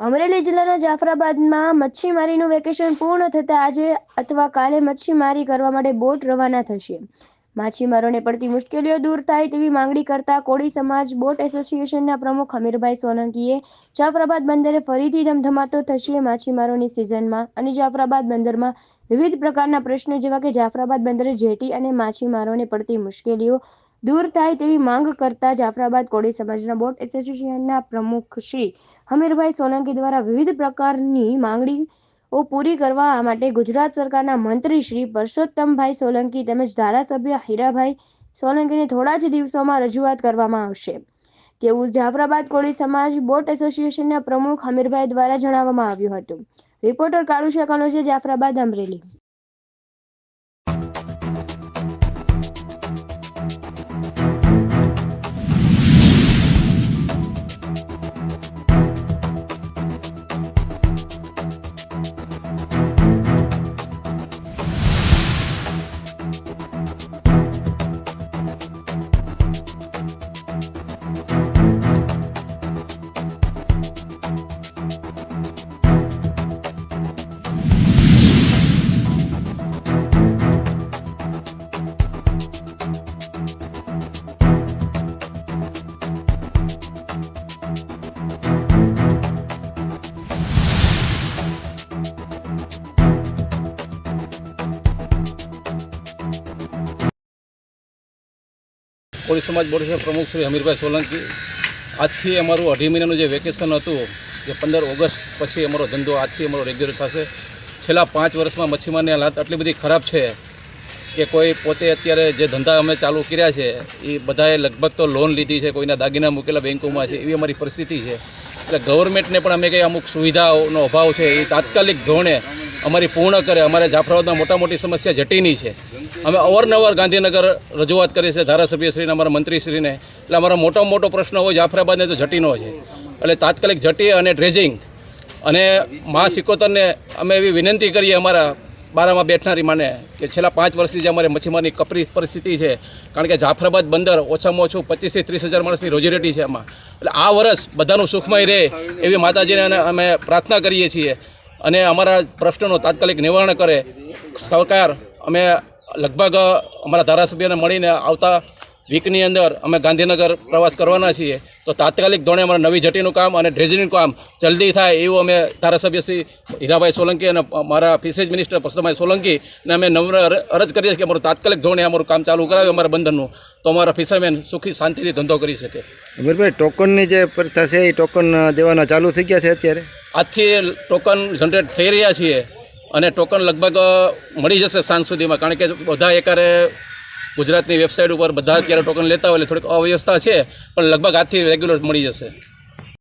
અમરેલી જિલ્લાના જાફરાબાદમાં મચ્છીમારીનું વેકેશન પૂર્ણ થતાં આજે અથવા કાલે મચ્છીમારી કરવા માટે બોટ રવાના થશે. માછીમારોને પડતી મુશ્કેલીઓ દૂર થાય તેવી માંગણી કરતા કોળી સમાજ બોટ એસોસિએશનના પ્રમુખ હમીરભાઈ સોલંકીએ જાફરાબાદ બંદરે ફરીથી ધમધમાતો થશે માછીમારોની સિઝનમાં અને જાફરાબાદ બંદરમાં વિવિધ પ્રકારના પ્રશ્નો જેવા કે જાફરાબાદ બંદરે જેટી અને માછીમારોને પડતી મુશ્કેલીઓ દૂર થાય તેવી માંગ કરતા જાફરાબાદ કોળી સમાજના બોટ એસોસિએશનના પ્રમુખ શ્રી હમીરભાઈ સોલંકી દ્વારા વિવિધ પ્રકારની માંગણીઓ પૂરી કરવા માટે ગુજરાત સરકારના મંત્રી શ્રી પરસોત્તમભાઈ સોલંકી તેમજ ધારાસભ્ય હીરાભાઈ સોલંકીને થોડા જ દિવસોમાં રજૂઆત કરવામાં આવશે. તેવું જાફરાબાદ કોળી સમાજ બોટ એસોસિએશનના પ્રમુખ હમીરભાઈ દ્વારા જણાવવામાં આવ્યું હતું. રિપોર્ટર કાળુ છે જાફરાબાદ અમરેલી. કોળી સમાજ બોર્ડ પ્રમુખ શ્રી હમીરભાઈ સોલંકી. આજથી અમારું અઢી મહિનાનું જે વેકેશન હતું, જે પંદર ઓગસ્ટ પછી અમારો ધંધો આજથી અમારો રેગ્યુલર થશે. છેલ્લા પાંચ વર્ષમાં મચ્છીમારની હાલત આટલી બધી ખરાબ છે કે કોઈ પોતે અત્યારે જે ધંધા અમે ચાલુ કર્યા છે, એ બધાએ લગભગ તો લોન લીધી છે, કોઈના દાગીના મૂકેલા બેંકોમાં છે, એવી અમારી પરિસ્થિતિ છે. એટલે ગવર્મેન્ટને પણ અમે કંઈ અમુક સુવિધાઓનો અભાવ છે, એ તાત્કાલિક ધોરણે અમારી પૂર્ણ કરે. અમારે જાફરાબાદમાં મોટા મોટી સમસ્યા જટીની છે. અમે અવારનવાર ગાંધીનગર રજૂઆત કરીએ છીએ ધારાસભ્યશ્રીને, અમારા મંત્રીશ્રીને. એટલે અમારો મોટો મોટો પ્રશ્ન હોય, જાફરાબાદને તો જટીનો છે. એટલે તાત્કાલિક જટી અને ડ્રેજિંગ અને મહા સિકોતરને અમે એવી વિનંતી કરીએ અમારા બારામાં બેઠનારી માને કે છેલ્લા પાંચ વર્ષથી જે અમારે મચ્છીમારની કપરી પરિસ્થિતિ છે, કારણ કે જાફરાબાદ બંદર ઓછામાં ઓછું પચીસથી ત્રીસ હજાર માણસની રોજીરેટી છે એમાં એટલે આ વર્ષ બધાનું સુખમય રહે એવી માતાજીને અમે પ્રાર્થના કરીએ છીએ. અને અમારા પ્રશ્નોનું તાત્કાલિક નિવારણ કરે. સરકાર અમે લગભગ અમારા ધારાસભ્યને મળીને આવતા વીકની અંદર અમે ગાંધીનગર પ્રવાસ કરવાના છીએ. તો તાત્કાલિક ધોરણે અમારા નવી જટીનું કામ અને ડ્રેજિંગનું કામ જલ્દી થાય એવું અમે ધારાસભ્ય શ્રી હીરાભાઈ સોલંકી અને મારા ફિશરીઝ મિનિસ્ટર સોલંકી ને અમે નમ્ર અરજ કરીએ છીએ કે અમારું તાત્કાલિક ધોરણે અમારું કામ ચાલુ કરાવ્યું અમારા બંધનનું. તો અમારા ફિશરમેન સુખી શાંતિથી ધંધો કરી શકે. અમીરભાઈ ટોકનની જે પ્રથા છે એ ટોકન દેવાના ચાલુ થઈ ગયા છે અત્યારે? આજથી ટોકન જનરેટ થઈ રહ્યા છીએ અને ટોકન લગભગ મળી જશે સાંજ સુધીમાં. કારણ કે બધા એકારે ગુજરાતની વેબસાઇટ ઉપર બધા અત્યારે ટોકન લેતા હોય એટલે થોડીક અવ્યવસ્થા છે, પણ લગભગ આજથી રેગ્યુલર મળી જશે.